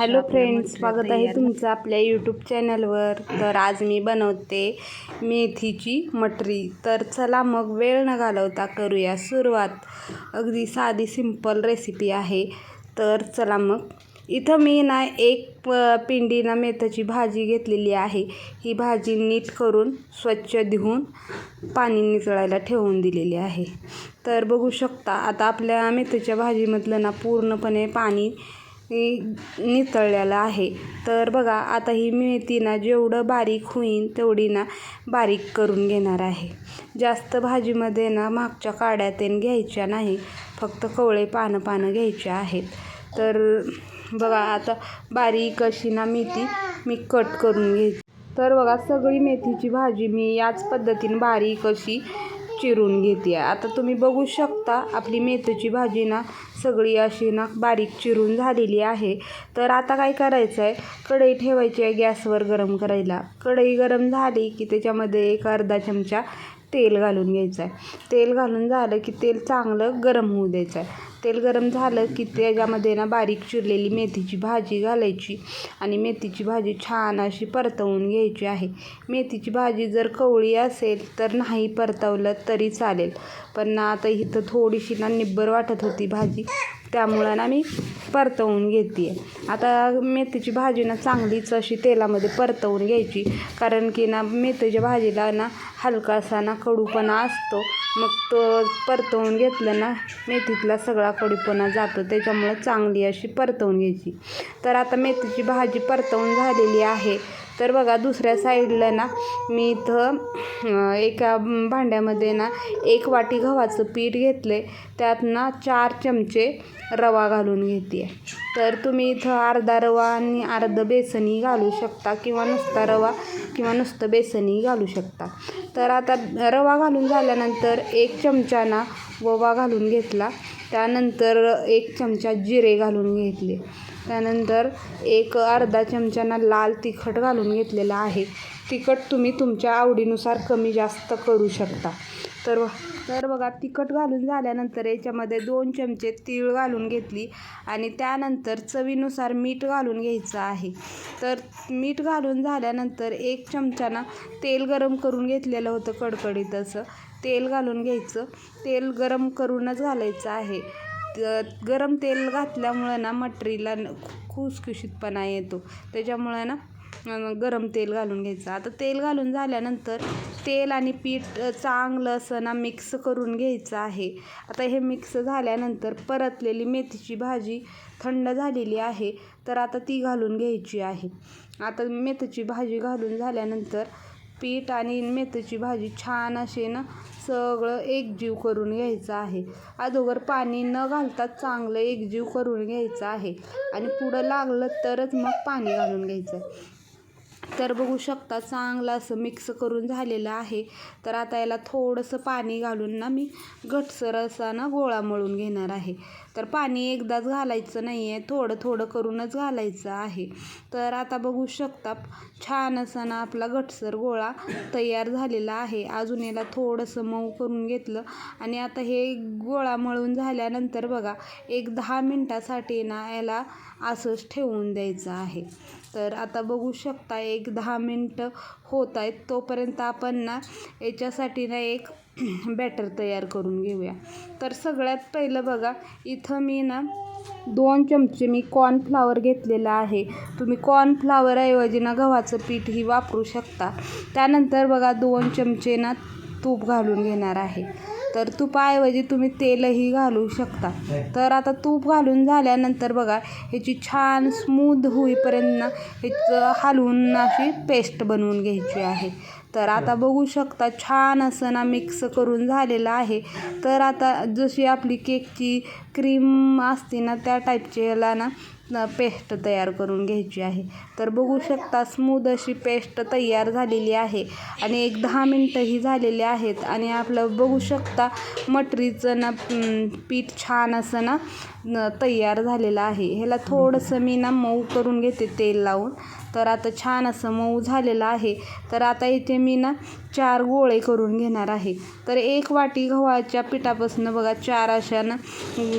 Hello friends स्वागत आहे तुमचं आपल्या यूट्यूब चॅनलवर तर आज मी बनवते मेथीची मटरी. तर चला मग वेळ न घालवता करूया सुरुवात. अगदी साधी सिंपल रेसिपी आहे. तर चला मग. इथं मी ना एक प पिंडी ना मेथीची भाजी घेतलेली आहे. ही भाजी नीट करून स्वच्छ धुवून पाणी निचळायला ठेवून दिलेली आहे. तर बघू शकता आता आपल्या मेथीच्या भाजीमधलं ना पूर्णपणे पाणी नितळलेलं आहे. तर बघा आता ही मेथी ना जेवढं बारीक होईन तेवढी ना बारीक करून घेणार आहे. जास्त भाजीमध्ये ना मागच्या काड्या तेन घ्यायच्या नाही फक्त कवळे पानं पानं घ्यायच्या आहेत. तर बघा आता बारीक अशी ना मेथी मी कट करून घ्यायची. तर बघा सगळी मेथीची भाजी मी याच पद्धतीने बारीक अशी चिरून घेते. आता तुम्ही बघू शकता आपली मेथीची भाजी ना सगळी अशी ना बारीक चिरून झालेली आहे. तर आता काय करायचं आहे कढई ठेवायची आहे गॅसवर गरम करायला. कढई गरम झाली की त्याच्यामध्ये एक अर्धा चमचा तेल घालून घ्यायचं आहे तेल घालून झालं की तेल चांगलं गरम होऊ द्यायचं आहे तेल गरम झालं की त्याच्यामध्ये ना बारीक चिरलेली मेथीची भाजी घालायची आणि मेथीची भाजी छान अशी परतवून घ्यायची आहे. मेथीची भाजी जर कवळी असेल तर नाही परतवलं तरी चालेल. पण ना आता इथं थोडीशी ना निब्बर वाटत होती भाजी. त्यामुळं ना मी परतवून घेते. आहे आता मेथीची भाजी ना चांगलीच अशी तेलामध्ये परतवून घ्यायची. कारण की ना मेथीच्या भाजीला ना हलकासा ना कडूपणा असतो. मग तो परतवून घेतलं ना मेथीतला सगळा कडूपणा जातो. त्याच्यामुळं चांगली अशी परतवून घ्यायची. तर आता मेथीची भाजी परतवून झालेली आहे. तर बघा दुसऱ्या साईडला ना मी इथं एका भांड्यामध्ये ना एक वाटी गव्हाचं पीठ घेतलं आहे त्यात ना चार चमचे रवा घालून घेते आहे तर तुम्ही इथं अर्धा रवा आणि अर्धं बेसनही घालू शकता किंवा नुसता रवा किंवा नुसतं बेसनही घालू शकता. तर आता रवा घालून झाल्यानंतर एक चमचा ना ववा घालून घेतला. त्यानंतर एक चमचा जिरे घालून घेतले. त्यानंतर एक अर्धा चमच्याना लाल तिखट घालून घेतलेलं आहे. तिखट तुम्ही तुमच्या आवडीनुसार कमी जास्त करू शकता. तर तर बघा तिखट घालून झाल्यानंतर याच्यामध्ये दोन चमचे तीळ घालून घेतली आणि त्यानंतर चवीनुसार मीठ घालून घ्यायचं आहे. तर मीठ घालून झाल्यानंतर एक चमच्यानं तेल गरम करून घेतलेलं होतं कडकडीत असं. तेल घालून घ्यायचं. तेल गरम करूनच घालायचं आहे. गरम तेल घातल्यामुळं ना मटरीला खुसखुशीतपणा येतो. त्याच्यामुळं ना गरम तेल घालून घ्यायचं. आता तेल घालून झाल्यानंतर तेल आणि पीठ चांगलं असं ना मिक्स करून घ्यायचं आहे. आता हे मिक्स झाल्यानंतर परतलेली मेथीची भाजी थंड झालेली आहे तर आता ती घालून घ्यायची आहे. आता मेथीची भाजी घालून झाल्यानंतर पीठ आणि मेथीची भाजी छान असे ना सगळं एकजीव करून घ्यायचं आहे. अगोदर पाणी न घालता चांगलं एकजीव करून घ्यायचं आहे. आणि पुढं लागलं तरच मग पाणी घालून घ्यायचं आहे. तर बघू शकता चांगलं असं मिक्स करून झालेलं आहे. तर आता याला थोडंसं पाणी घालून ना मी घटसर असा ना गोळा मळून घेणार आहे. तर पाणी एकदाच घालायचं नाही आहे थोडं थोडं करूनच घालायचं आहे. तर आता बघू शकता छान असा ना आपला घटसर गोळा तयार झालेला आहे. अजून याला थोडंसं मऊ करून घेतलं आणि आता हे गोळा मळून झाल्यानंतर बघा एक दहा मिनटासाठी ना याला असंच ठेवून द्यायचं आहे. तर आता बघू शकता एक दहा मिनटं होत आहेत तोपर्यंत आपण ना याच्यासाठी ना एक बॅटर तयार करून घेऊया. तर सगळ्यात पहिलं बघा इथं मी ना दोन चमचे मी कॉर्नफ्लावर घेतलेलं आहे. तुम्ही कॉर्नफ्लावरऐवजी ना गव्हाचं पीठही वापरू शकता. त्यानंतर बघा दोन चमचे ना तूप घालून घेणार आहे. तर तुपाऐवजी तुम्ही तेलही घालू शकता. तर आता तूप घालून झाल्यानंतर बघा ह्याची छान स्मूद होईपर्यंत ह्याचं हलवून अशी पेस्ट बनवून घ्यायची आहे. तर आता बघू शकता छान असं ना मिक्स करून झालेलं आहे. तर आता जशी आपली केकची क्रीम असते ना त्या टाईपची याला ना पेस्ट तयार करून घ्यायची आहे. तर बघू शकता स्मूद अशी पेस्ट तयार झालेली आहे. आणि एक दहा मिनटंही झालेली आहेत. आणि आपलं बघू शकता मटरीचं ना पीठ छान असं ना तयार झालेलं आहे. ह्याला थोडंसं मी ना मऊ करून घेते तेल लावून. तर आता छान असं मऊ झालेलं आहे. तर आता इथे मी ना चार गोळे करून घेणार आहे. तर एक वाटी गव्हाच्या पिठापासून बघा चार अशा ना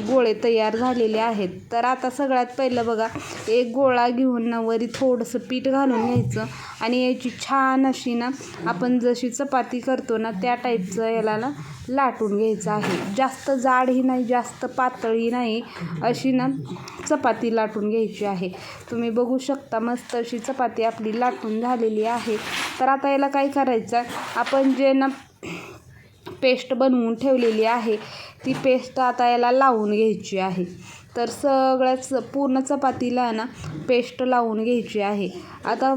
गोळे तयार झालेले आहेत. तर आता सगळ्यात पहिलं बघा एक गोळा घेऊन ना वरी थोडंसं पीठ घालून घ्यायचं. आणि याची छान अशी ना आपण जशी चपाती करतो ना त्या टाईपचं याला ना लाटून घ्यायचं आहे. जास्त जाडही नाही जास्त पातळही नाही अशी ना चपाती लाटून घ्यायची आहे. तुम्ही बघू शकता मस्त अशी चपाती आपली लाटून झालेली आहे. तर आता याला काय करायचं आपण जे ना पेस्ट बनवून ठेवलेली आहे ती पेस्ट आता याला लावून घ्यायची आहे. तर सगळ्याच पूर्ण चपातीला ना पेस्ट लावून घ्यायची आहे. आता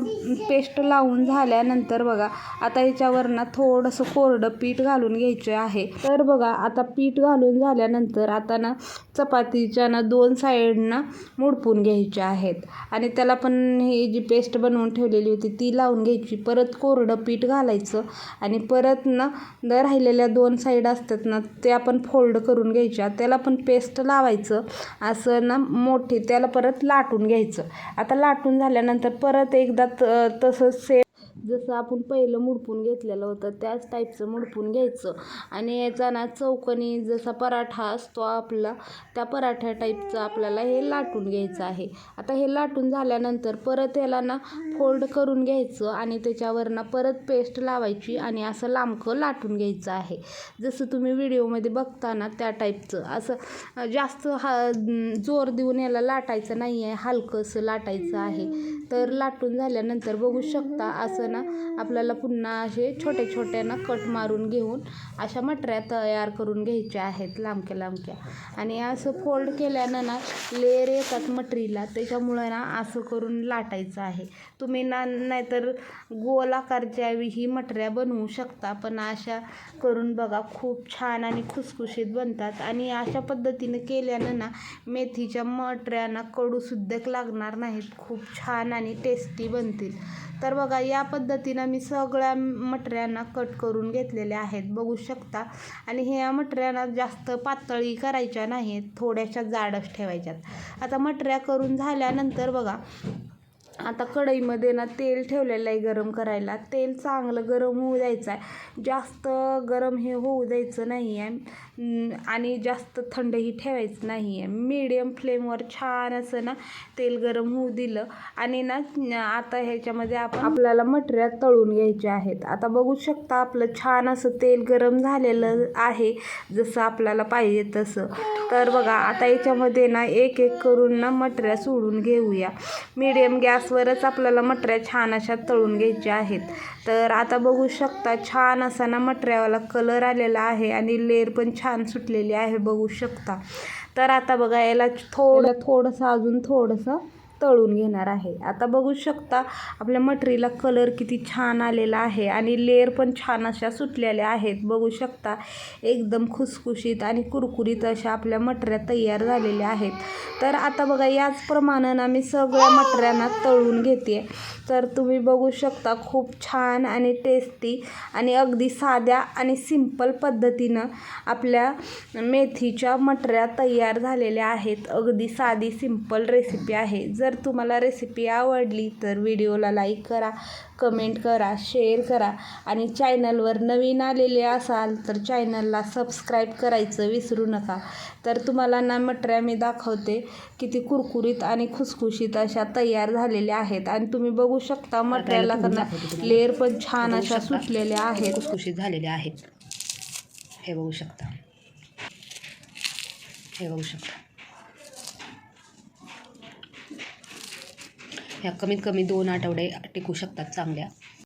पेस्ट लावून झाल्यानंतर बघा आता याच्यावर ना थोडंसं कोरडं पीठ घालून घ्यायचे आहे. तर बघा आता पीठ घालून झाल्यानंतर आता ना चपातीच्या ना दोन साईडनं मुडपून घ्यायचे आहेत. आणि त्याला पण ही जी पेस्ट बनवून ठेवलेली होती ती लावून घ्यायची. परत कोरडं पीठ घालायचं आणि परत ना राहिलेल्या दोन साईड असतात ना ते आपण फोल्ड करून घ्यायच्या. त्याला पण पेस्ट लावायचं असं ना मोठी त्याला परत लाटून घ्यायचं. आता लाटून झाल्यानंतर परत एकदा त तसं सेम जसं आपण पहिलं मुडपून घेतलेलं होतं त्याच टाईपचं मुडपून घ्यायचं. आणि याचा ना चौकोनी जसा पराठा असतो आपला त्या पराठ्या टाईपचं आपल्याला हे लाटून घ्यायचं आहे. आता हे लाटून झाल्यानंतर परत याला ना फोल्ड करून घ्यायचं आणि त्याच्यावरनं परत पेस्ट लावायची आणि असं लांबकं लाटून घ्यायचं आहे. जसं तुम्ही व्हिडिओमध्ये बघता ना त्या टाईपचं. असं जास्त हा जोर देऊन याला लाटायचं नाही आहे हलकंसं लाटायचं आहे. तर लाटून झाल्यानंतर बघू शकता असं ना आपल्याला पुन्हा असे छोटे छोट्यानं ना कट मारून घेऊन अशा मटऱ्या तयार करून घ्यायच्या आहेत लांबक्या लांबक्या. आणि असं फोल्ड केल्यानं ना लेअर येतात मटरीला. त्याच्यामुळं ना असं करून लाटायचं आहे. तुम्ही ना नाहीतर गोल आकारच्या ही मटऱ्या बनवू शकता पण अशा करून बघा खूप छान आणि खुसखुशीत बनतात. आणि अशा पद्धतीने केल्यानं ना मेथीच्या मटऱ्यांना कडूसुद्धा लागणार नाहीत. खूप छान आणि टेस्टी बनतील. तर बघा या पद्धतीनं मी सगळ्या मटऱ्यांना कट करून घेतलेल्या आहेत. बघू शकता. आणि ह्या मटऱ्यांना जास्त पातळी करायच्या नाहीत थोड्याशा जाडच ठेवायच्यात. आता मटऱ्या करून झाल्यानंतर बघा आता कढईमध्ये ना तेल ठेवलेलं आहे गरम करायला. तेल चांगलं गरम होऊ द्यायचं आहे. जास्त गरम हे होऊ द्यायचं नाही आहे. आणि जास्त थंडही ठेवायचं नाही आहे. मीडियम फ्लेमवर छान असं ना तेल गरम होऊ दिलं. आणि ना आता ह्याच्यामध्ये आपण आपल्याला मटेरियल तळून घ्यायचे आहेत. आता बघू शकता आपलं छान असं तेल गरम झालेलं आहे. जसं आपल्याला पाहिजे तसं. तर बघा आता याच्यामध्ये ना एक एक करून ना मटऱ्या सोडून घेऊया. मिडियम गॅसवरच आपल्याला मटऱ्या छान अशा तळून घ्यायच्या आहेत. तर आता बघू शकता छान असा ना मटऱ्यावाला कलर आलेला आहे आणि लेअर पण छान सुटलेली आहे बघू शकता. तर आता बघा याला थोडं थोडंसं अजून थोडंसं तळून घेणार आहे. आता बघू शकता आपल्या मटरीला कलर किती छान आलेला आहे आणि लेअर पण छान अशा सुटलेल्या आहेत. बघू शकता एकदम खुसखुशीत आणि कुरकुरीत अशा आपल्या मटऱ्या तयार झालेल्या आहेत. तर आता बघा याचप्रमाणे ना मी सगळ्या मटऱ्यांना तळून घेते तर तुम्ही बघू शकता खूप छान आणि टेस्टी आणि अगदी साध्या आणि सिंपल पद्धतीनं आपल्या मेथीच्या मटऱ्या तयार झालेल्या आहेत. अगदी साधी सिंपल रेसिपी आहे. जर तुम्हाला रेसिपी आवडली तर व्हिडिओला लाईक करा कमेंट करा शेअर करा आणि चॅनलवर नवीन आलेले असाल तर चॅनलला सबस्क्राईब करायचं विसरू नका. तर तुम्हाला ना मटऱ्या मी दाखवते किती कुरकुरीत आणि खुसखुशीत अशा तयार झालेल्या आहेत. आणि तुम्ही बघू शकता मटऱ्याला करणार लेअर पण छान अशा सुटलेल्या आहेत. खुसखुशीत झालेले आहेत. हे बघू शकता. हे बघू शकता. ह्या कमीत कमी दोन आठवडे टिकू शकतात चांगल्या.